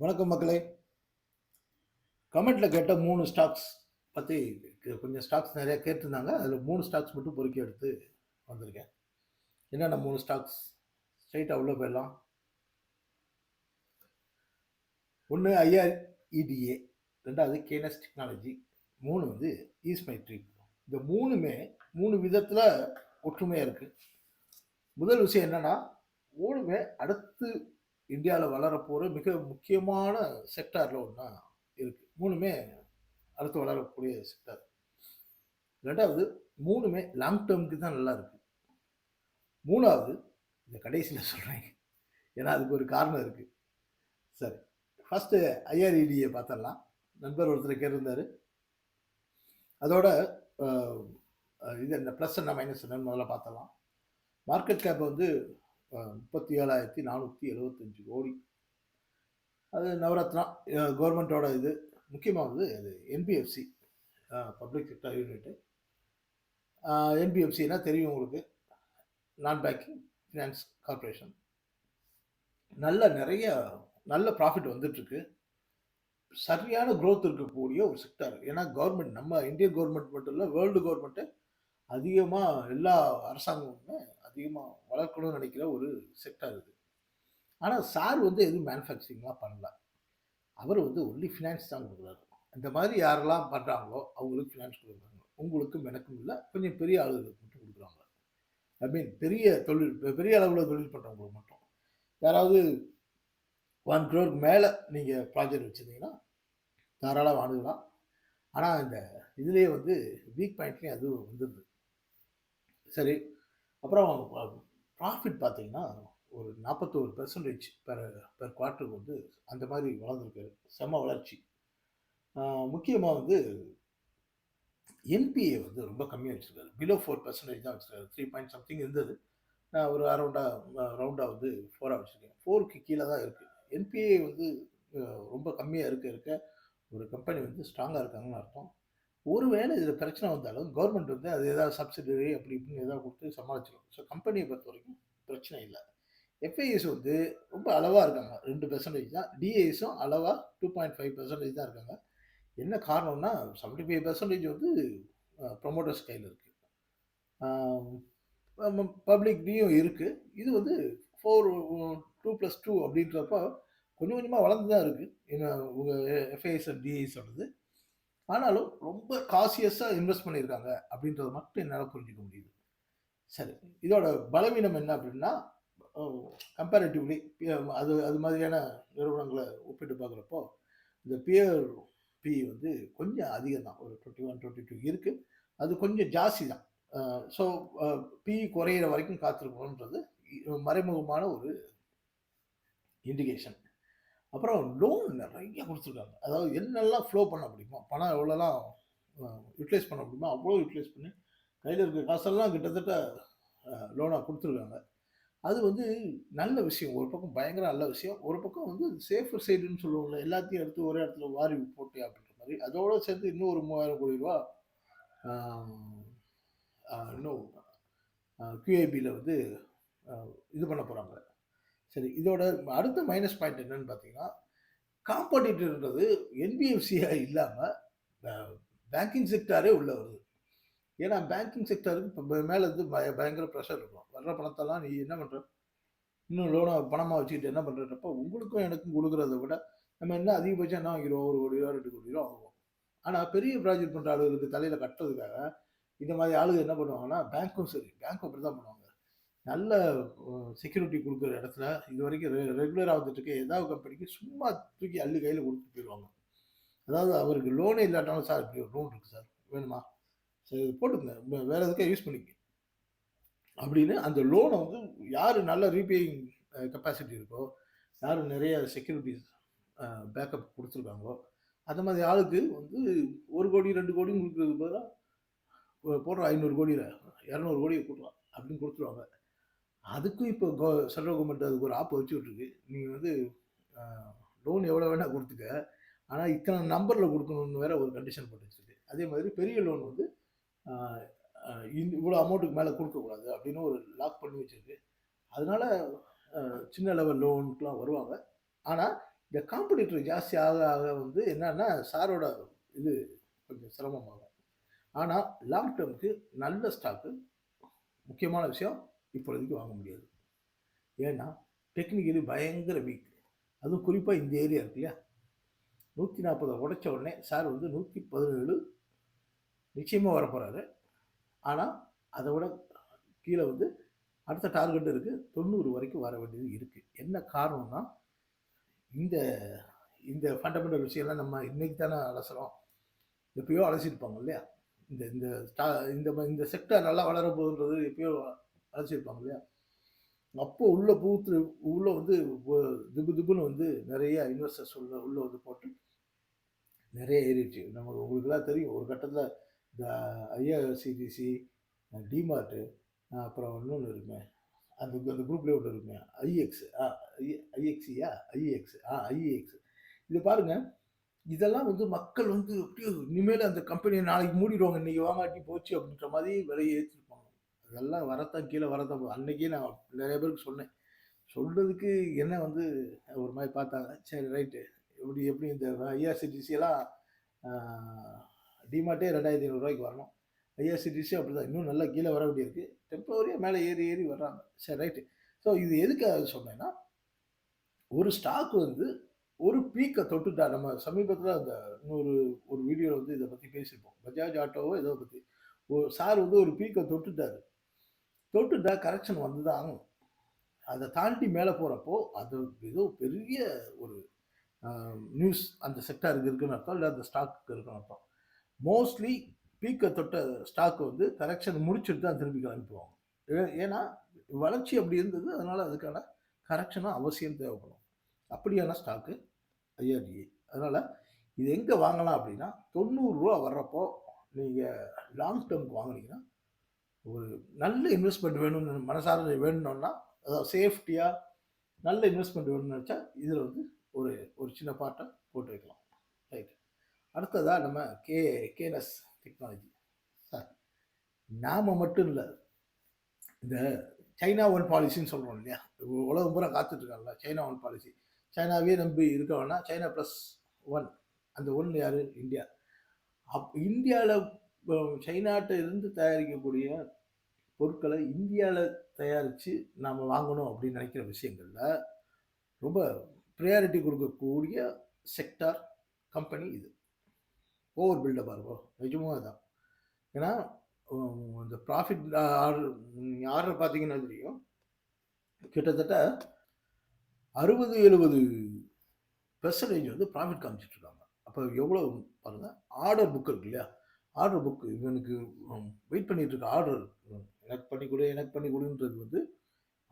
வணக்கம் மக்களே. கமெண்ட்டில் கேட்ட மூணு ஸ்டாக்ஸ் பற்றி கொஞ்சம் ஸ்டாக்ஸ் நிறையா கேட்டிருந்தாங்க. அதில் மூணு ஸ்டாக்ஸ் மட்டும் பொறுக்கி எடுத்து வந்திருக்கேன். என்னென்ன மூணு ஸ்டாக்ஸ்? ஸ்ட்ரைட்டாக உள்ளே போயிடலாம். ஒன்று ஐஆர்இடிஏ ரெண்டாவது கேனஸ் டெக்னாலஜி மூணு வந்து ஈஸ்மை ட்ரீப் இந்த மூணுமே மூணு விதத்தில் ஒற்றுமையாக இருக்குது முதல் விஷயம் என்னன்னா மூணுமே அடுத்து இந்தியாவில் வளரப்போகிற மிக முக்கியமான செக்டாரில் ஒன்றா இருக்குது மூணுமே அடுத்து வளரக்கூடிய செக்டார் ரெண்டாவது மூணுமே லாங் டேர்முக்கு தான் நல்லா இருக்குது மூணாவது இந்த கடைசியில் சொல்கிறேன் ஏன்னா அதுக்கு ஒரு காரணம் இருக்குது சரி ஃபஸ்ட்டு ஐஆர்இடியை பார்த்துடலாம். நண்பர் ஒருத்தர் கேட்டிருந்தார். அதோட இது என்ன ப்ளஸ் என்ன மைனஸ் என்னன்னு முதல்ல பார்த்தலாம் மார்க்கெட் கேப் வந்து முப்பத்தி ஏழாயிரத்தி நானூற்றி எழுபத்தஞ்சு கோடி. அது நவரத்னா கவர்மெண்ட்டோட இது. முக்கியமாக வந்து அது என்பிஎஃப்சி பப்ளிக் செக்டர் யூனிட்டு என்பிஎஃப்சினா தெரியும் உங்களுக்கு. நான் பேங்கிங் ஃபினான்ஸ் கார்ப்பரேஷன் நல்ல நிறைய நல்ல ப்ராஃபிட் வந்துட்டுருக்கு. சரியான க்ரோத் இருக்கக்கூடிய ஒரு செக்டார் ஏன்னா கவர்மெண்ட் நம்ம இந்தியன் கவர்மெண்ட் மட்டும் இல்லை வேர்ல்டு கவர்மெண்ட்டு அதிகமாக எல்லா அரசாங்கமுமே அதிகமாக வளர்க்கணும்னு நினைக்கிற ஒரு செக்டார் இது. ஆனால் சார் வந்து எதுவும் மேனுஃபேக்சரிங்லாம் பண்ணல. அவர் வந்து ஒன்லி ஃபினான்ஸ் தான் கொடுக்குறாரு. இந்த மாதிரி யாரெல்லாம் பண்ணுறாங்களோ அவங்களுக்கு ஃபினான்ஸ் கொடுக்குறாங்க. உங்களுக்கும் எனக்கும் இல்லை. கொஞ்சம் பெரிய ஆளுகளுக்கு மட்டும் கொடுக்குறாங்க. ஐ மீன் பெரிய தொழில் பெரிய அளவில் தொழில் பண்ணுறவங்களுக்கு மட்டும். யாராவது ஒன் க்ரோருக்கு மேலே நீங்கள் ப்ராஜெக்ட் வச்சுருந்தீங்கன்னா தாராளம் வாங்கலாம் ஆனால் இந்த இதுலேயே வந்து வீக் பாயிண்ட்லேயும் அது வந்துடுது சரி அப்புறம் ப்ராஃபிட் பார்த்தீங்கன்னா ஒரு நாற்பத்தோரு பெர்சன்டேஜ் பெர் பெர் குவார்ட்டருக்கு வந்து அந்த மாதிரி வளர்ந்துருக்காரு செம்ம வளர்ச்சி. முக்கியமாக வந்து என்பிஏ வந்து ரொம்ப கம்மியாக வச்சுருக்காரு. பிலோ ஃபோர் பர்சன்டேஜ் தான் வச்சுருக்காரு. த்ரீ பாயிண்ட் சம்திங் இருந்தது. நான் ஒரு அரௌண்டாக ரவுண்டாக வந்து ஃபோராக வச்சுருக்கேன். ஃபோருக்கு கீழே தான் இருக்குது என்பிஏ வந்து ரொம்ப கம்மியாக இருக்க இருக்க ஒரு கம்பெனி வந்து ஸ்ட்ராங்காக இருக்காங்கன்னு அர்த்தம். ஒருவேளை இதில் பிரச்சனை வந்தாலும் கவர்மெண்ட் வந்து அது ஏதாவது சப்சிடரி அப்படி இப்படின்னு ஏதாவது கொடுத்து சமாளிச்சிடும் ஸோ கம்பெனியை பொறுத்த வரைக்கும் பிரச்சனை இல்லை. எஃப்ஐஎஸ் வந்து ரொம்ப அளவாக இருக்காங்க. ரெண்டு பெர்சன்டேஜ் தான். டிஏஎஸும் அளவாக டூ பாயிண்ட் ஃபைவ் பெர்சன்டேஜ் தான் இருக்காங்க. என்ன காரணம்னா செவன்ட்டி ஃபைவ் பெர்சன்டேஜ் வந்து ப்ரொமோட்டர்ஸ் கையில் இருக்குது பப்ளிக்லேயும் இருக்குது இது வந்து ஃபோர் டூ ப்ளஸ் டூ அப்படின்றப்ப கொஞ்சம் கொஞ்சமாக வளர்ந்து தான் இருக்குது ஏன்னா உங்கள் எஃப்ஐஎஸ் அண்ட் டிஐஸோடது ஆனாலும் ரொம்ப காசியஸாக இன்வெஸ்ட் பண்ணியிருக்காங்க அப்படின்றத மட்டும் என்னால் புரிஞ்சுக்க முடியுது. சரி இதோட பலவீனம் என்ன அப்படின்னா கம்பேரிட்டிவ்லி அது அது மாதிரியான நிறுவனங்களை ஒப்பிட்டு பார்க்குறப்போ இந்த பியர் பி வந்து கொஞ்சம் அதிகம் தான். ஒரு டுவெண்ட்டி ஒன் டுவெண்ட்டி டூ இருக்குது அது கொஞ்சம் ஜாஸ்தி தான். ஸோ பி குறையிற வரைக்கும் காத்திருக்கணுன்றது மறைமுகமான ஒரு இண்டிகேஷன் அப்புறம் லோன் நிறைய கொடுத்துருக்காங்க. அதாவது என்னெல்லாம் ஃப்ளோ பண்ண முடியுமோ பணம் எவ்வளோலாம் யூட்டிலைஸ் பண்ண முடியுமோ அவ்வளோ யூட்டிலைஸ் பண்ணி கையில் இருக்க காசெல்லாம் கிட்டத்தட்ட லோனாக கொடுத்துருக்காங்க. அது வந்து நல்ல விஷயம். ஒரு பக்கம் பயங்கர நல்ல விஷயம். ஒரு பக்கம் வந்து சேஃபர் சைடுன்னு சொல்லுவோம்ல எல்லாத்தையும் எடுத்து ஒரே இடத்துல வாரி போட்டு அப்படின்ற மாதிரி. அதோட சேர்த்து இன்னும் ஒரு மூவாயிரம் கோடி ரூபா இன்னும் கியூஐபியில் வந்து இது பண்ண போகிறாங்க சரி இதோட அடுத்த மைனஸ் பாயிண்ட் என்னன்னு பார்த்தீங்கன்னா காம்படிட்டர்ன்றது என்பிஎஃப்சியாக இல்லாமல் பேங்கிங் செக்டாரே உள்ள வருது. ஏன்னா பேங்கிங் செக்டருக்கு இப்போ மேலே இருந்து பய பயங்கர ப்ரெஷர் இருக்கும். வர்ற பணத்தெல்லாம் நீ என்ன பண்ணுற இன்னும் லோனை பணமாக வச்சுக்கிட்டு என்ன பண்ணுறப்ப உங்களுக்கும் எனக்கும் கொடுக்குறத விட நம்ம என்ன அதிகபட்சம் என்ன வாங்கிடுவோம்? ஒரு கோடி ரூபா ரெண்டு கோடி ரூபா வாங்குவோம். ஆனால் பெரிய ப்ராஜெக்ட் பண்ணுற ஆளுகளுக்கு தலையில் கட்டுறதுக்காக இந்த மாதிரி ஆளுங்க என்ன பண்ணுவாங்கன்னா பேங்க்கும் சரி பேங்க் அப்படி தான் பண்ணுவாங்க. நல்ல செக்யூரிட்டி கொடுக்குற இடத்துல இது வரைக்கும் ரெ ரெகுலராக வந்துட்டு இருக்க ஏதாவது கம்பெனிக்கு சும்மா தூக்கி அள்ளி கையில் கொடுத்துட்டு போயிடுவாங்க அதாவது அவருக்கு லோனே இல்லாட்டாலும் சார் இப்படி ஒரு லோன் இருக்குது சார் வேணுமா? சரி இது போட்டுங்க வேறு எதுக்காக யூஸ் பண்ணிக்க அப்படின்னு அந்த லோனை வந்து யார் நல்ல ரீபேயிங் கெப்பாசிட்டி இருக்கோ யார் நிறைய செக்யூரிட்டிஸ் பேக்கப் கொடுத்துருக்காங்களோ அந்த மாதிரி ஆளுக்கு வந்து ஒரு கோடி ரெண்டு கோடி கொடுக்குறதுக்கு பதிலாக போடுற ஐநூறு கோடியில் இரநூறு கோடியை கொடுக்கலாம் அப்படின்னு கொடுத்துருவாங்க. அதுக்கும் இப்போ கோ சென்ட்ரல் கவர்மெண்ட் அதுக்கு ஒரு ஆப் வச்சு விட்ருக்கு நீங்கள் வந்து லோன் எவ்வளோ வேணால் கொடுத்துக்க. ஆனால் இத்தனை நம்பரில் கொடுக்கணும்னு வேற ஒரு கண்டிஷன் போட்டு அதே மாதிரி பெரிய லோன் வந்து இந்த இவ்வளோ அமௌண்ட்டுக்கு மேலே கொடுக்கக்கூடாது அப்படின்னு ஒரு லாக் பண்ணி வச்சுருக்கு. அதனால சின்ன லெவல் லோனுக்குலாம் வருவாங்க. ஆனால் இந்த காம்படிட்டர் ஜாஸ்தி ஆக ஆக வந்து என்னன்னா சாரோட இது கொஞ்சம் சிரமமாகும். ஆனால் லாங் டேர்முக்கு நல்ல ஸ்டாக்கு முக்கியமான விஷயம் இப்பொழுதைக்கு வாங்க முடியாது. ஏன்னா டெக்னிக்கலி பயங்கர வீக் அதுவும் குறிப்பாக இந்த ஏரியா இருக்கு இல்லையா? நூற்றி நாற்பதை உடைச்ச உடனே சார் வந்து நூற்றி பதினேழு நிச்சயமாக வரப்போகிறாரு ஆனால் அதை விட கீழே வந்து அடுத்த டார்கெட் இருக்குது தொண்ணூறு வரைக்கும் வர வேண்டியது இருக்குது என்ன காரணம்னா இந்த இந்த ஃபண்டமெண்டல் விஷயம்லாம் நம்ம இன்னைக்கு தானே அலசுகிறோம் எப்பயோ அலசிருப்பாங்க இல்லையா? இந்த இந்த ஸ்டா இந்த ம- இந்த செக்டர் நல்லா வளர போகுதுன்றது எப்பயோ அழைச்சிருப்பாங்க இல்லையா? அப்போ உள்ள பூத்து உள்ள வந்து திபு திபுன்னு வந்து நிறைய இன்வெஸ்டர்ஸ் உள்ள உள்ள வந்து போட்டு நிறைய ஏறிடுச்சு. நமக்கு உங்களுக்குலாம் தெரியும் ஒரு கட்டத்தில் இந்த ஐஆர்சிடிசி டிமார்ட்டு அப்புறம் இன்னொன்று இருக்குமே அந்த அந்த குரூப்லேயே ஒன்று இருக்குமே ஐஎக்ஸ் ஆ ஐஎக்ஸியா ஐஎக்ஸ் ஆ ஐஎக்ஸ் இது பாருங்க இதெல்லாம் வந்து மக்கள் வந்து அப்படியே இனிமேல் அந்த கம்பெனியை நாளைக்கு மூடிடுவாங்க. இன்னைக்கு வாங்காட்டி போச்சு அப்படின்ற மாதிரி விலையை அதெல்லாம் வரத்தான் கீழே வரத்தான் போகுது. அன்னைக்கே நான் நிறைய பேருக்கு சொன்னேன். சொல்றதுக்கு என்ன வந்து ஒரு மாதிரி பார்த்தாங்க. சரி ரைட்டு எப்படி எப்படி இந்த ஐஆர்சிடிசி எல்லாம் டிமார்ட்டே ரெண்டாயிரத்தி ஐநூறுரூவாய்க்கு வரணும். ஐஆர்சிடிசி அப்படி தான் இன்னும் நல்லா கீழே வர வேண்டியிருக்கு. டெம்பரவரியாக மேலே ஏறி ஏறி வர்றாங்க. சரி ரைட்டு ஸோ இது எதுக்காக சொன்னேன்னா ஒரு ஸ்டாக் வந்து ஒரு பீக்கை தொட்டுட்டா நம்ம சமீபத்தில் அந்த இன்னொரு ஒரு வீடியோவில் வந்து இதை பற்றி பேசியிருப்போம். பஜாஜ் ஆட்டோவோ இதை பற்றி ஒரு சார் வந்து ஒரு பீக்கை தொட்டுட்டாரு. தொட்டுட்டா கரெக்ஷன் வந்து தான் ஆகும் அதை தாண்டி மேலே போகிறப்போ அது ஏதோ பெரிய ஒரு நியூஸ் அந்த செக்டாருக்கு இருக்குன்னு அர்த்தம் இல்லை அந்த ஸ்டாக்கு இருக்குன்னு அர்த்தம். மோஸ்ட்லி பீக்கை தொட்ட ஸ்டாக் வந்து கரெக்ஷன் முடிச்சுட்டு தான் திரும்பி கிளம்பிடுவாங்க. ஏன்னா வளர்ச்சி அப்படி இருந்தது அதனால் அதுக்கான கரெக்ஷனும் அவசியம் தேவைப்படும். அப்படியான ஸ்டாக்கு ஐஆர்டிஏ அதனால் இது எங்கே வாங்கலாம் அப்படின்னா தொண்ணூறுரூவா வர்றப்போ நீங்கள் லாங் டேர்முக்கு வாங்குனீங்கன்னா ஒரு நல்ல இன்வெஸ்ட்மெண்ட் வேணும்னு மனசார வேணும்னா அதாவது சேஃப்டியாக நல்ல இன்வெஸ்ட்மெண்ட் வேணும்னு நினச்சா இதில் வந்து ஒரு ஒரு சின்ன பாட்டை போட்டு வைக்கலாம். ரைட் அடுத்ததாக நம்ம கே கேஎன்எஸ் டெக்னாலஜி சார் நாம் மட்டும் இல்லை இந்த சைனா ஒன் பாலிசின்னு சொல்கிறோம் இல்லையா? உலகம் பூரா காத்துட்ருக்காங்களா சைனா ஒன் பாலிசி சைனாவே நம்பி இருக்கவனா சைனா ப்ளஸ் ஒன் அந்த ஒன் யார்? இந்தியா. அப் இந்தியாவில் சைனாட்ட இருந்து தயாரிக்கக்கூடிய பொருட்களை இந்தியாவில் தயாரித்து நாம் வாங்கணும் அப்படின்னு நினைக்கிற விஷயங்களில் ரொம்ப ப்ரையாரிட்டி கொடுக்கக்கூடிய செக்டார் கம்பெனி இது. ஓவர் பில்டப்பாக இருக்கும் நிஜமும் தான் ஏன்னா இந்த ப்ராஃபிட் ஆர்டர் ஆர்டர் பார்த்தீங்கன்னா தெரியும். கிட்டத்தட்ட அறுபது எழுபது பெர்சன்டேஜ் வந்து ப்ராஃபிட் காமிச்சிட்ருக்காங்க அப்போ எவ்வளோ பாருங்கள் ஆர்டர் புக் இருக்கு இல்லையா? ஆர்டர் புக் இவனுக்கு வெயிட் பண்ணிட்டு இருக்க ஆர்டர் எனக்கு பண்ணி கொடு எனக்கு பண்ணி கொடுன்றது வந்து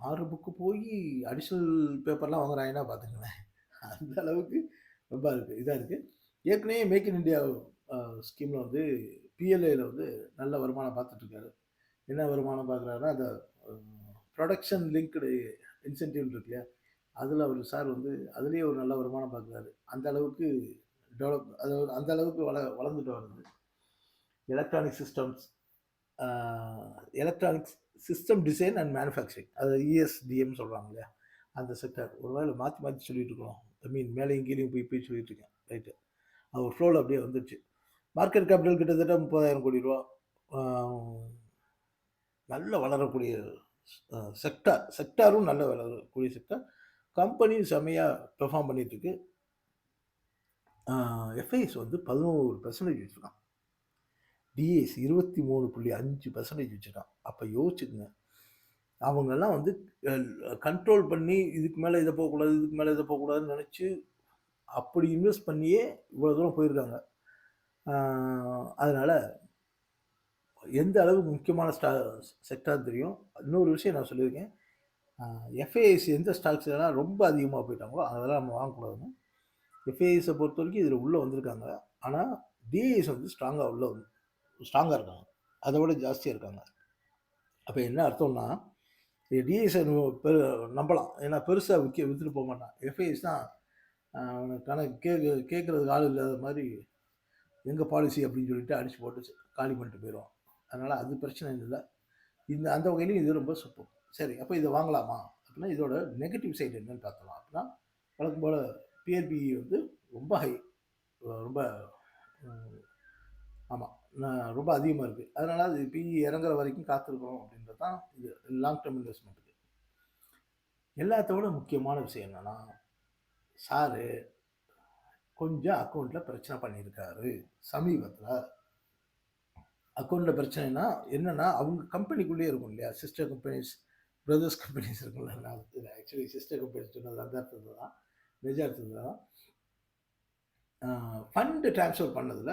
ஆர்டர் புக்கு போய் அடிஷ்னல் பேப்பர்லாம் வாங்குறாங்கன்னா பார்த்துங்களேன் அந்த அளவுக்கு ரொம்ப இருக்குது இதாக இருக்குது ஏற்கனவே மேக் இன் இண்டியா ஸ்கீமில் வந்து பிஎல்ஏல வந்து நல்ல வருமானம் பார்த்துட்ருக்காரு என்ன வருமானம் பார்க்குறாருன்னா அந்த ப்ரொடக்ஷன் லிங்க்டு இன்சென்டிவ் இருக்கு இல்லையா அதில் அவர் சார் வந்து அதுலேயே ஒரு நல்ல வருமானம் பார்க்குறாரு அந்த அளவுக்கு டெவலப் அதாவது அந்த அளவுக்கு வள வளர்ந்துட்டு வருது. Electronic systems electronics system design and manufacturing அது இஎஸ்டிஎம் சொல்கிறாங்க இல்லையா அந்த செக்டர் ஒரு வேளை மாற்றி மாற்றி சொல்லிட்டு இருக்கிறோம் ஐ மீன் மேலேயும் கீழேயும் போய் போய் சொல்லிட்டு இருக்கேன். ரைட்டு அது ஒரு ஃப்ளோவில் அப்படியே வந்துடுச்சு மார்க்கெட் கேபிட்டல் கிட்டத்தட்ட முப்பதாயிரம் கோடி ரூபா. நல்ல வளரக்கூடிய செக்டார் செக்டாரும் நல்ல வளரக்கூடிய செக்டார் கம்பெனி செம்மையாக பெர்ஃபார்ம் பண்ணிகிட்ருக்கு எஃப்ஐஎஸ் வந்து பதினோரு பர்சன்டேஜ் வச்சுருக்கான். டிஎஸ் இருபத்தி மூணு புள்ளி அஞ்சு பர்சன்டேஜ் வச்சுட்டான் அப்போ யோசிச்சுக்குங்க. அவங்கெல்லாம் வந்து கண்ட்ரோல் பண்ணி இதுக்கு மேலே இதை போகக்கூடாது இதுக்கு மேலே இதை போகக்கூடாதுன்னு நினச்சி அப்படி இன்வெஸ்ட் பண்ணியே இவ்வளோ தூரம் போயிருக்காங்க. அதனால் எந்த அளவுக்கு முக்கியமான ஸ்டா செக்டார் தெரியும்? இன்னொரு விஷயம் நான் சொல்லியிருக்கேன். எஃப்ஏஎஸ் எந்த ஸ்டாக்ஸ் எல்லாம் ரொம்ப அதிகமாக போயிட்டாங்களோ அதெல்லாம் நம்ம வாங்கக்கூடாதுன்னு. எஃப்ஏஎஸை பொறுத்த வரைக்கும் இதில் உள்ளே வந்திருக்காங்க. ஆனால் டிஏஎஸ் வந்து ஸ்ட்ராங்காக உள்ளே வந்து ஸ்ட்ராங்காக இருக்காங்க. அதை விட ஜாஸ்தியாக இருக்காங்க. அப்போ என்ன அர்த்தம்னா டிஎஸ்ஐ பெரு நம்பலாம். ஏன்னா பெருசாக விற்க விற்றுட்டு போக மாட்டான். எஃப்ஐஎஸ் தான் கணக்கு கேட்க கேட்குறதுக்கு ஆள் இல்லாத மாதிரி எங்கள் பாலிசி அப்படின்னு சொல்லிட்டு அடித்து போட்டு காலி பண்ணிட்டு போயிடுவோம் அதனால் அது பிரச்சனை இல்லை. இந்த அந்த வகையிலையும் இது ரொம்ப சூப்பர் சரி அப்போ இதை வாங்கலாமா? அப்படின்னா இதோட நெகட்டிவ் சைடு என்னன்னு பார்த்தலாம் அப்படின்னா வழக்கம் போல் பிஆர்பி வந்து ரொம்ப ஹை ரொம்ப ஆமாம் ரொம்ப அதிகமாக இருக்குது அதனால் அது பிஇ இறங்குற வரைக்கும் காத்திருக்கிறோம் அப்படின்றது தான் இது லாங் டேர்ம் இன்வெஸ்ட்மெண்ட்டுக்கு எல்லாத்தோட முக்கியமான விஷயம் என்னென்னா சாரு கொஞ்சம் அக்கௌண்ட்டில் பிரச்சனை பண்ணியிருக்காரு சமீபத்தில் அக்கௌண்ட்டில் பிரச்சனைனா என்னென்னா அவங்க கம்பெனிக்குள்ளேயே இருக்கும் இல்லையா? சிஸ்டர் கம்பெனிஸ் பிரதர்ஸ் கம்பெனிஸ் இருக்குல்ல நான் ஆக்சுவலி சிஸ்டர் கம்பெனிஸ் சொன்னது அந்த அர்த்தத்தில் தான். நிஜ அர்த்தத்தில் தான். ஃபண்டு ட்ரான்ஸ்ஃபர் பண்ணதில்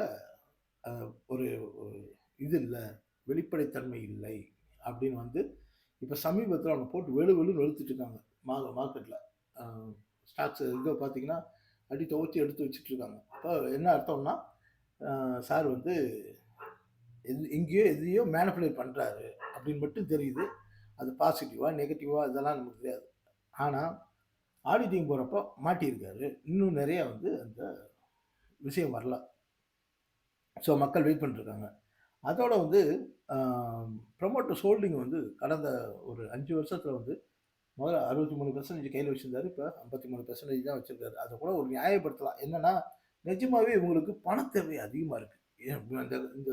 ஒரு ஒரு இது இல்லை வெளிப்படைத்தன்மை இல்லை அப்படின்னு வந்து இப்போ சமீபத்தில் அவங்க போட்டு வெளு வெளுன்னு வெளுத்துட்டு இருக்காங்க மா மார்க்கெட்டில் ஸ்டாக்ஸ் இதை பார்த்தீங்கன்னா அடி துவச்சி எடுத்து வச்சுட்டு இருக்காங்க. அப்போ என்ன அர்த்தம்னா சார் வந்து எது எங்கேயோ எதையோ மேனிப்புலேட் பண்ணுறாரு அப்படின்னு மட்டும் தெரியுது. அது பாசிட்டிவாக நெகட்டிவாக இதெல்லாம் நமக்கு தெரியாது. ஆனால் ஆடிட்டிங் போகிறப்போ மாட்டியிருக்காரு. இன்னும் நிறையா வந்து அந்த விஷயம் வரல. ஸோ மக்கள் வெயிட் பண்ணிருக்காங்க அதோட வந்து ப்ரமோட்டர்ஸ் ஹோல்டிங் வந்து கடந்த ஒரு அஞ்சு வருஷத்தில் வந்து முதல்ல அறுபத்தி மூணு பர்சன்டேஜ் கையில் வச்சுருந்தாரு. இப்போ ஐம்பத்தி மூணு பர்சன்டேஜ் தான் வச்சுருக்காரு. அதை கூட ஒரு நியாயப்படுத்தலாம். என்னென்னா நிஜமாகவே இவங்களுக்கு பணத்தேவை அதிகமாக இருக்குது இந்த இந்த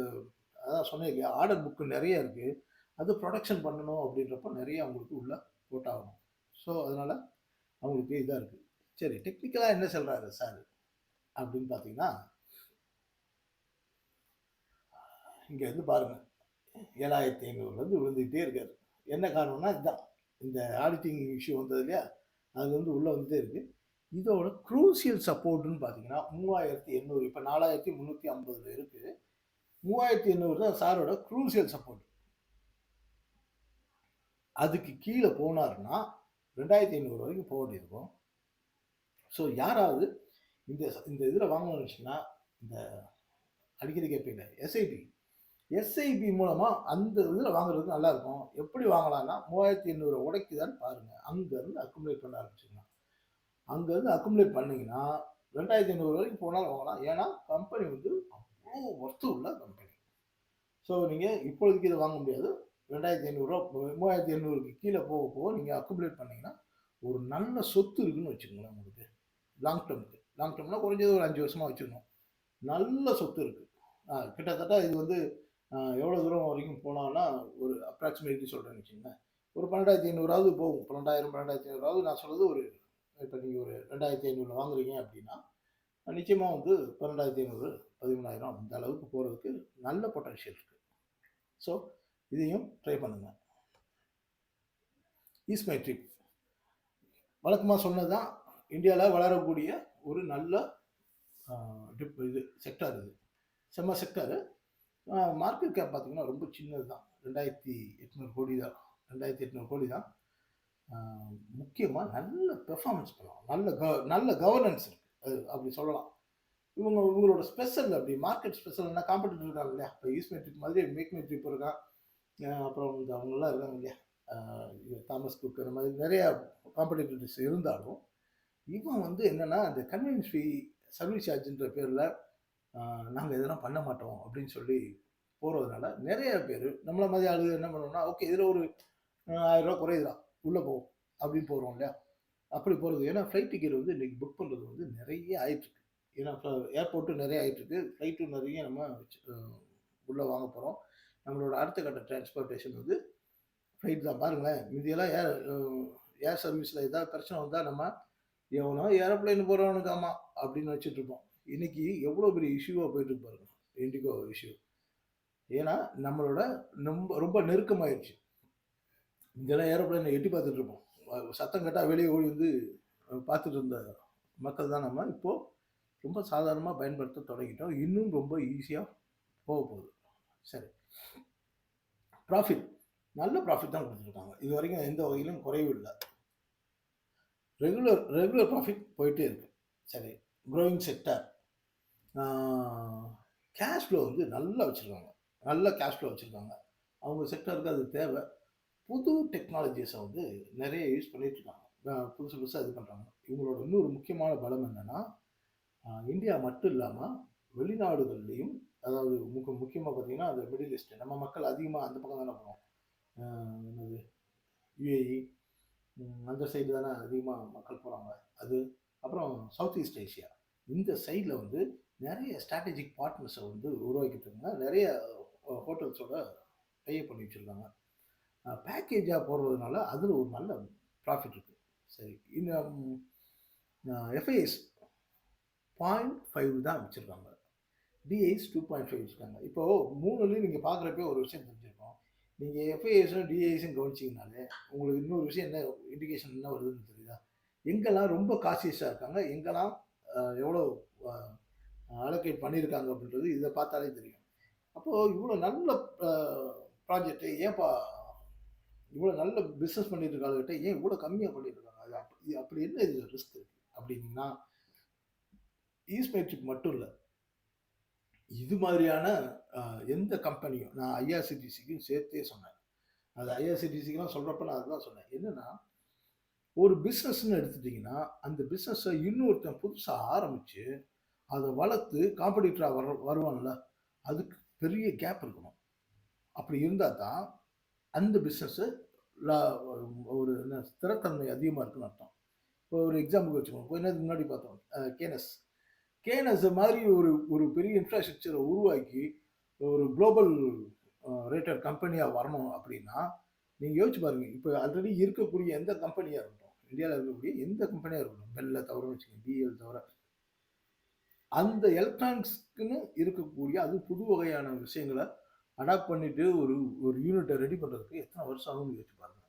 அதான் சொன்னேன் இல்லையா ஆர்டர் புக்கு நிறைய இருக்குது அது ப்ரொடக்ஷன் பண்ணணும் அப்படின்றப்ப நிறைய அவங்களுக்கு உள்ளே போட்டாகணும் ஸோ அதனால் அவங்களுக்கு இதாக இருக்குது சரி டெக்னிக்கலாக என்ன சொல்கிறாரு சார் அப்படின்னு பார்த்தீங்கன்னா இங்கே வந்து பாருங்கள் ஏழாயிரத்தி ஐநூறுலேருந்து விழுந்துக்கிட்டே இருக்கார். என்ன காரணம்னா இதுதான் இந்த ஆடிட்டிங் இஷ்யூ வந்தது இல்லையா? அது வந்து உள்ளே வந்துட்டே இருக்குது இதோட குரூசியல் சப்போர்ட்டுன்னு பார்த்தீங்கன்னா மூவாயிரத்தி எண்ணூறு இப்போ நாலாயிரத்தி முந்நூற்றி ஐம்பதுல இருக்குது மூவாயிரத்தி எண்ணூறு தான் சாரோட குரூசியல் சப்போர்ட் அதுக்கு கீழே போனாருன்னா ரெண்டாயிரத்தி ஐநூறு வரைக்கும் போக வேண்டியிருக்கும். ஸோ யாராவது இந்த இந்த இதில் வாங்கணும்னு வச்சுன்னா இந்த அடிக்கடி கேட்பீங்க எஸ்ஐபி எஸ்ஐபி மூலமாக அந்த இதில் வாங்குறதுக்கு நல்லாயிருக்கும் எப்படி வாங்கலாம்னா மூவாயிரத்தி எண்ணூறு உடைக்குதான்னு பாருங்கள் அங்கேருந்து அக்குமுலேட் பண்ண ஆரம்பிச்சிங்கன்னா அங்கேருந்து அக்குமுலேட் பண்ணிங்கன்னா ரெண்டாயிரத்தி ஐநூறு வரைக்கும் போனாலும் வாங்கலாம். ஏன்னா கம்பெனி வந்து அவ்வளோ ஒர்த்து உள்ள கம்பெனி ஸோ நீங்கள் இப்பொழுதுக்கு இதை வாங்க முடியாது. ரெண்டாயிரத்தி ஐநூறுரூவா மூவாயிரத்தி எண்ணூறுக்கு கீழே போக போக நீங்கள் அக்குமுலேட் பண்ணிங்கன்னா ஒரு நல்ல சொத்து இருக்குன்னு வச்சுக்கோங்களேன் உங்களுக்கு. லாங் டேர்முக்கு லாங் டேர்ம்னா குறைஞ்சது ஒரு அஞ்சு வருஷமாக வச்சுக்கணும். நல்ல சொத்து இருக்குது கிட்டத்தட்ட இது வந்து எவ்வளோ தூரம் வரைக்கும் போனான்னா ஒரு அப்ராக்சிமேட்லி சொல்கிறேன்னு வச்சுக்கோங்களேன். ஒரு பன்னெண்டாயிரத்தி ஐநூறாவது போகும். பன்னெண்டாயிரம் பன்னெண்டாயிரத்தி ஐநூறாவது நான் சொல்கிறது ஒரு இப்போ நீங்கள் ஒரு ரெண்டாயிரத்தி ஐநூறு வாங்குறீங்க அப்படின்னா நிச்சயமாக வந்து பன்னெண்டாயிரத்தி ஐநூறு பதிமூணாயிரம் அந்த அளவுக்கு போகிறதுக்கு நல்ல பொட்டன்ஷியல் இருக்குது ஸோ இதையும் ட்ரை பண்ணுங்கள் ஈஸ் மை ட்ரிப் வழக்கமாக சொன்னது தான் இந்தியாவில் வளரக்கூடிய ஒரு நல்ல டிப் இது செக்டார் இது. செம்ம செக்டாரு மார்க்கெட் கேப் பார்த்தீங்கன்னா ரொம்ப சின்னது தான் ரெண்டாயிரத்தி எட்நூறு கோடி தான் ரெண்டாயிரத்தி எட்நூறு கோடி தான் முக்கியமாக நல்ல பெர்ஃபார்மன்ஸ் பண்ணலாம். நல்ல க நல்ல கவர்னன்ஸ் இருக்குது அது அப்படி சொல்லலாம். இவங்க இவங்களோட ஸ்பெஷல் அப்படி மார்க்கெட் ஸ்பெஷல்னா காம்படிட்டர் இருக்காங்க இல்லையா? இப்போ ஈஸ்ட் மெட்ரிக் மாதிரி மேக் மெட்ரிக் இருக்கான் அப்புறம் இந்த அவங்களாம் இருக்காங்க இல்லையா? தாமஸ் குக் அந்த மாதிரி நிறையா காம்படிட்டர்ஸ் இருந்தாலும் இவன் வந்து என்னென்னா அந்த கன்வீனியன்ஸ் ஃபீ சர்வீஸ் சார்ஜுன்ற பேரில் நாங்கள் இதெல்லாம் பண்ண மாட்டோம் அப்படின்னு சொல்லி போகிறதுனால நிறைய பேர் நம்மள மாதிரி ஆளு என்ன பண்ணுவோம்னா ஓகே இதில் ஒரு ஆயிரரூவா குறையுதா உள்ளே போவோம் அப்படின்னு போகிறோம் இல்லையா? அப்படி போகிறது ஏன்னா ஃப்ளைட் டிக்கெட் வந்து இன்றைக்கி புக் பண்ணுறது வந்து நிறைய ஆயிட்டுருக்கு. ஏன்னா ஏர்போர்ட்டும் நிறைய ஆகிட்டுருக்கு ஃப்ளைட்டும் நிறைய நம்ம உள்ளே வாங்க போகிறோம் நம்மளோட அடுத்த கட்ட டிரான்ஸ்போர்ட்டேஷன் வந்து ஃப்ளைட் தான். பாருங்களேன் மீதியெல்லாம் ஏர் ஏர் சர்வீஸில் ஏதாவது பிரச்சனை வந்தால் நம்ம எவனோ ஏரோப்ளைன் போகிறவனுக்கு ஆமாம் அப்படின்னு வச்சுட்ருப்போம் இன்னைக்கு எவ்வளோ பெரிய இஷ்யூவாக போயிட்டு பாருங்க இண்டிகோ இஷ்யூ ஏன்னா நம்மளோட ரொம்ப ரொம்ப நெருக்கமாயிடுச்சு இங்கெல்லாம் ஏரோப்ளைனை எட்டி பார்த்துட்டு இருப்போம். சத்தம் கட்டால் வெளியே ஓடி வந்து பார்த்துட்டு இருந்த மக்கள் தான் நம்ம. இப்போது ரொம்ப சாதாரணமாக பயன்படுத்த தொடங்கிட்டோம். இன்னும் ரொம்ப ஈஸியாக போக போகுது. சரி. ப்ராஃபிட் நல்ல ப்ராஃபிட் தான் கொடுத்துருக்காங்க. இது வரைக்கும் எந்த வகையிலும் குறைவு இல்லை. ரெகுலர் ரெகுலர் ப்ராஃபிட் போயிட்டே இருக்கு. சரி. க்ரோயிங் செக்டர் கேஷ் ஃப்ளோ வந்து நல்லா வச்சுருக்காங்க. நல்ல கேஷ் ஃப்ளோ வச்சுருக்காங்க. அவங்க செக்டருக்கு அது தேவை. புது டெக்னாலஜிஸை வந்து நிறைய யூஸ் பண்ணிகிட்ருக்காங்க புதுசு புதுசாக இது பண்ணுறாங்க இவங்களோட இன்னொரு முக்கியமான பலம் என்னென்னா இந்தியா மட்டும் இல்லாமல் வெளிநாடுகள்லேயும் அதாவது முக்க முக்கியமாக பார்த்தீங்கன்னா அது மிடில் ஈஸ்ட் நம்ம மக்கள் அதிகமாக அந்த பக்கம் தானே போகிறோம் என்னது? யுஏஇ அந்த சைடு தானே அதிகமாக மக்கள் போகிறாங்க அது அப்புறம் சவுத் ஈஸ்ட் ஏஷியா இந்த சைடில் வந்து நிறைய ஸ்ட்ராட்டஜிக் பார்ட்னர்ஸை வந்து உருவாக்கிட்டு இருக்காங்க. நிறைய ஹோட்டல்ஸோட டைப் பண்ணி வச்சுருக்காங்க. பேக்கேஜாக போடுறதுனால அதில் ஒரு நல்ல ப்ராஃபிட் இருக்குது சரி இன்னும் எஃப்ஐஎஸ் பாயிண்ட் ஃபைவ் தான் வச்சுருக்காங்க. டிஐஸ் டூ பாயிண்ட் ஃபைவ் வச்சுருக்காங்க. இப்போது மூணுலேயும் நீங்கள் பார்க்குறப்ப ஒரு விஷயம் தெரிஞ்சிருக்கோம். நீங்கள் எஃப்ஐஎஸும் டிஐஸும் கவனிச்சிங்கனாலே உங்களுக்கு இன்னொரு விஷயம் என்ன இண்டிகேஷன் என்ன வருதுன்னு தெரியுதா? எங்கெல்லாம் ரொம்ப காசியஸாக இருக்காங்க? எங்கெல்லாம் எவ்வளோ அலோகேட் பண்ணியிருக்காங்க அப்படின்றது இதை பார்த்தாலே தெரியும். அப்போது இவ்வளோ நல்ல ப்ராஜெக்ட்டு ஏன்ப்பா இவ்வளோ நல்ல பிஸ்னஸ் பண்ணிட்டு இருக்காங்ககிட்ட ஏன் இவ்வளோ கம்மியாக பண்ணியிருக்காங்க? அது அப்படி அப்படி என்ன இது ரிஸ்க் இருக்குது அப்படின்னா ஈஸ்மெட்ரிக் மட்டும் இல்லை. இது மாதிரியான எந்த கம்பெனியும் நான் ஐஆர்சிடிசிக்கும் சேர்த்தே சொன்னேன். அது ஐஆர்சிடிசிக்கெலாம் சொல்கிறப்ப நான் அதுதான் சொன்னேன். என்னென்னா ஒரு பிஸ்னஸ்ன்னு எடுத்துட்டிங்கன்னா அந்த பிஸ்னஸை இன்னொருத்தன் புதுசாக ஆரம்பித்து அதை வளர்த்து காம்படிட்டராக வர வருவான்ல அதுக்கு பெரிய கேப் இருக்கணும். அப்படி இருந்தால் தான் அந்த பிஸ்னஸ்ஸு ஒரு என்ன ஸ்திரத்தன்மை அதிகமாக இருக்குன்னு அர்த்தம். இப்போ ஒரு எக்ஸாம்பிள் வச்சுக்கோங்க. கொஞ்ச நேரத்துக்கு முன்னாடி பார்த்தோம். கேனஸ் கேனஸ் மாதிரி ஒரு ஒரு பெரிய இன்ஃப்ராஸ்ட்ரக்சரை உருவாக்கி ஒரு குளோபல் ரேட்டட் கம்பெனியாக வரணும் அப்படின்னா நீங்கள் யோசிச்சு பாருங்க. இப்போ ஆல்ரெடி இருக்கக்கூடிய எந்த கம்பெனியாக இருக்கட்டும் இந்தியாவில் இருக்கக்கூடிய எந்த கம்பெனியாக இருக்கட்டும் பெல்ல தவிர வச்சுக்கோங்க. பிஎல் தவிர அந்த எலக்ட்ரானிக்ஸ்க்குன்னு இருக்கக்கூடிய அது புது வகையான விஷயங்களை அடாப்ட் பண்ணிட்டு ஒரு ஒரு யூனிட்டை ரெடி பண்ணுறதுக்கு எத்தனை வருஷம் ஆகும்னு யோசிச்சு பாருங்க.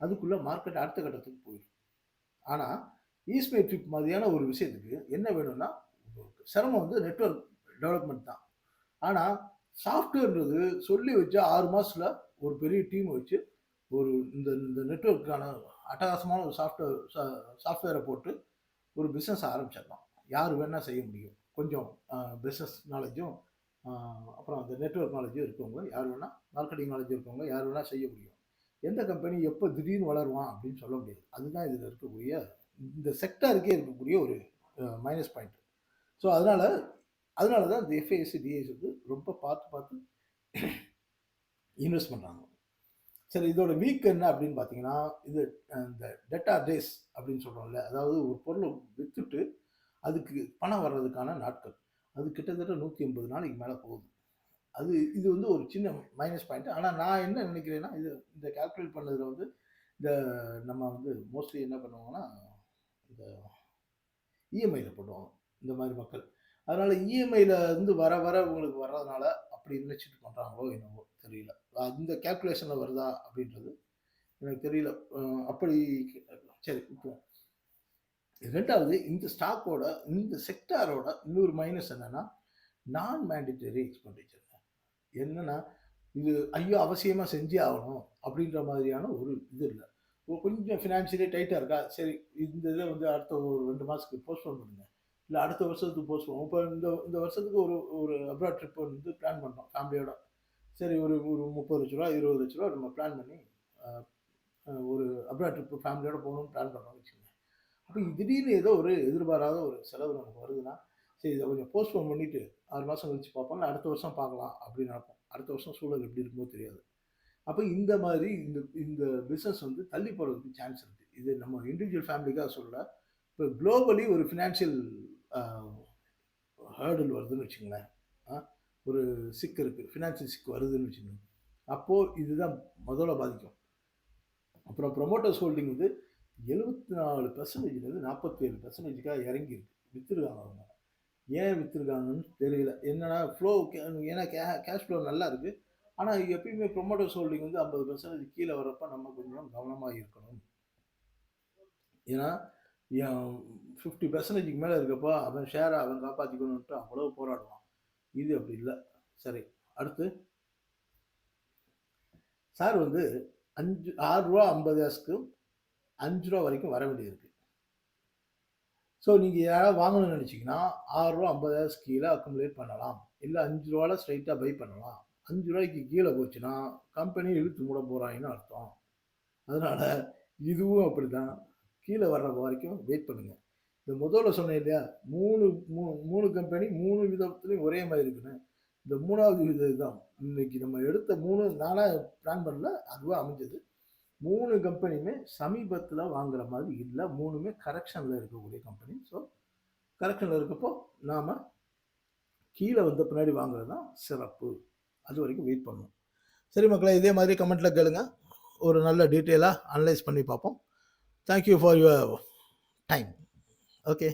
அதுக்குள்ளே மார்க்கெட் அடுத்த கட்டத்துக்கு போயிடும். ஆனால் ஈஸ்மெட்ரிக் மாதிரியான ஒரு விஷயத்துக்கு என்ன வேணும்னா சிரமம் வந்து நெட்வொர்க் டெவலப்மெண்ட் தான். ஆனால் சாஃப்ட்வேர்ன்றது சொல்லி வச்சா ஆறு மாதத்தில் ஒரு பெரிய டீம் வச்சு ஒரு இந்த இந்த நெட்ஒர்க்கான அட்டகாசமான ஒரு சாஃப்ட்வேர் சாஃப்ட்வேரை போட்டு ஒரு பிஸ்னஸ் ஆரம்பிச்சிடலாம். யார் வேணால் செய்ய முடியும். கொஞ்சம் பிஸ்னஸ் நாலேஜும் அப்புறம் அந்த நெட்வொர்க் நாலேஜும் இருக்கவங்க யார் வேணால் மார்க்கெட்டிங் நாலேஜ் இருக்கவங்க யார் வேணால் செய்ய முடியும். எந்த கம்பெனி எப்போ திடீர்னு வளருவான் அப்படின்னு சொல்ல முடியாது. அதுதான் இதில் இருக்கக்கூடிய இந்த செக்டாருக்கே இருக்கக்கூடிய ஒரு மைனஸ் பாயிண்ட் ஸோ அதனால் அதனால தான் இந்த எஃப்ஐஎஸ்சி டிஎஸ் வந்து ரொம்ப பார்த்து பார்த்து இன்வெஸ்ட் பண்ணுறாங்க சரி இதோட வீக் என்ன அப்படின்னு பார்த்தீங்கன்னா இது இந்த டெட்டா டேஸ் அப்படின்னு சொல்கிறோம்ல அதாவது ஒரு பொருளை விற்றுட்டு அதுக்கு பணம் வர்றதுக்கான நாட்கள். அது கிட்டத்தட்ட நூற்றி எண்பது நாளைக்கு மேலே போகுது. அது இது வந்து ஒரு சின்ன மைனஸ் பாயிண்ட் ஆனால் நான் என்ன நினைக்கிறேன்னா இது இந்த கால்குலேட் பண்ணதில் வந்து இந்த நம்ம வந்து மோஸ்ட்லி என்ன பண்ணுவாங்கன்னா இந்த இஎம்ஐயில் போடுவாங்க இந்த மாதிரி மக்கள். அதனால் இஎம்ஐயில் இருந்து வர வர உங்களுக்கு வர்றதுனால அப்படி நினச்சிட்டு பண்ணுறாங்களோ என்னவோ தெரியல. அந்த கேல்குலேஷனில் வருதா அப்படின்றது எனக்கு தெரியல. அப்படி சரி இப்போ ரெண்டாவது இந்த ஸ்டாக்கோட இந்த செக்டாரோட இன்னொரு மைனஸ் என்னன்னா நான் மேண்டிட்டரி எக்ஸ்பெண்டிச்சர் என்னன்னா இது ஐயோ அவசியமாக செஞ்சே ஆகணும் அப்படின்ற மாதிரியான ஒரு இது இல்லை. கொஞ்சம் ஃபினான்ஷியலி டைட்டாக இருக்கா? சரி இந்த இதை வந்து அடுத்த ஒரு ரெண்டு மாதத்துக்கு போஸ்ட்போன் பண்ணுங்க. இல்லை அடுத்த வருஷத்துக்கு போஸ்ட்போன் இப்போ இந்த இந்த வருஷத்துக்கு ஒரு ஒரு அப்ராட் ட்ரிப் வந்து பிளான் பண்ணோம் ஃபேமிலியோட. சரி ஒரு ஒரு முப்பது லட்ச ரூபா இருபது லட்ச ரூபா நம்ம பிளான் பண்ணி ஒரு அப்ராட் ட்ரிப் ஃபேமிலியோட போகணும்னு பிளான் பண்ணோம் வச்சுக்கோங்க. அப்போ திடீர்னு ஏதோ ஒரு எதிர்பாராத ஒரு செலவு நமக்கு வருதுன்னா சரி இதை கொஞ்சம் போஸ்ட்போன் பண்ணிவிட்டு ஆறு மாதம் கழிச்சு பார்ப்போம். அடுத்த வருஷம் பார்க்கலாம் அப்படின்னு நினைப்போம். அடுத்த வருஷம் சூழல் எப்படி இருக்குமோ தெரியாது. அப்போ இந்த மாதிரி இந்த இந்த பிஸ்னஸ் வந்து தள்ளி போகிறதுக்கு சான்ஸ் இருக்குது இது நம்ம இண்டிவிஜுவல் ஃபேமிலிக்காக சொல்ல இப்போ குளோபலி ஒரு ஃபினான்ஷியல் ஹேர்டில் வருதுன்னு வச்சுங்களேன். ஒரு சிக் இருக்குது ஃபினான்ஷியல் சிக் வருதுன்னு வச்சுக்கோங்க அப்போது இதுதான் முதல்ல பாதிக்கும். அப்புறம் ப்ரொமோட்டர்ஸ் ஹோல்டிங் வந்து எழுபத்தி நாலு பர்சன்டேஜ்லேருந்து நாற்பத்தேழு பர்சன்டேஜுக்காக இறங்கியிருக்கு விற்றுருக்காங்க அவங்க ஏன் விற்றுருக்காங்கன்னு தெரியல. என்னென்னா ஃப்ளோ ஏன்னா கே கேஷ் ஃப்ளோ நல்லா இருக்குது ஆனால் எப்பயுமே ப்ரொமோட்டர்ஸ் ஹோல்டிங் வந்து ஐம்பது பர்சன்டேஜ் கீழே வர்றப்ப நம்ம கொஞ்சம் கவனமாக இருக்கணும். ஏன்னா ஃபிஃப்டி பர்சன்டேஜுக்கு மேலே இருக்கப்போ அவன் ஷேரை அவன் காப்பாற்றிக்கணுன்ட்டு அவ்வளோ போராடுவான். இது அப்படி இல்லை. சரி அடுத்து. சார் வந்து அஞ்சு ஆறுரூவா ஐம்பது காசுக்கு அஞ்சு ரூபா வரைக்கும் வர வேண்டியிருக்கு ஸோ நீங்கள் யாராவது வாங்கணும்னு நினச்சிங்கன்னா ஆறுரூவா ஐம்பதாயிரம் கீழே அக்குமுலேட் பண்ணலாம். இல்லை அஞ்சு ரூபால ஸ்ட்ரைட்டாக பை பண்ணலாம். அஞ்சு ரூபாய்க்கு கீழே போச்சுன்னா கம்பெனி இழுத்து மூட போகிறாங்கன்னு அர்த்தம். அதனால் இதுவும் அப்படி தான் கீழே வர்ற வரைக்கும் வெயிட் பண்ணுங்கள் இந்த முதல்ல சொன்னேன் இல்லையா மூணு மூணு மூணு கம்பெனி மூணு விதத்துலையும் ஒரே மாதிரி இருக்குன்னு. இந்த மூணாவது விதம் இதுதான் இன்னைக்கு நம்ம எடுத்த மூணு நானாக பிளான் பண்ணல அதுவாக அமைஞ்சது. மூணு கம்பெனியுமே சமீபத்தில் வாங்குற மாதிரி இல்லை. மூணுமே கரெக்ஷனில் இருக்கக்கூடிய கம்பெனி. ஸோ கரெக்ஷனில் இருக்கப்போ நாம் கீழே வந்த பின்னாடி வாங்குறது தான் சிறப்பு. அது வரைக்கும் வெயிட் பண்ணும் சரி மக்களை இதே மாதிரி கமெண்ட்டில் கேளுங்க. ஒரு நல்ல டீட்டெயிலாக அனலைஸ் பண்ணி பார்ப்போம். Thank you for your time okay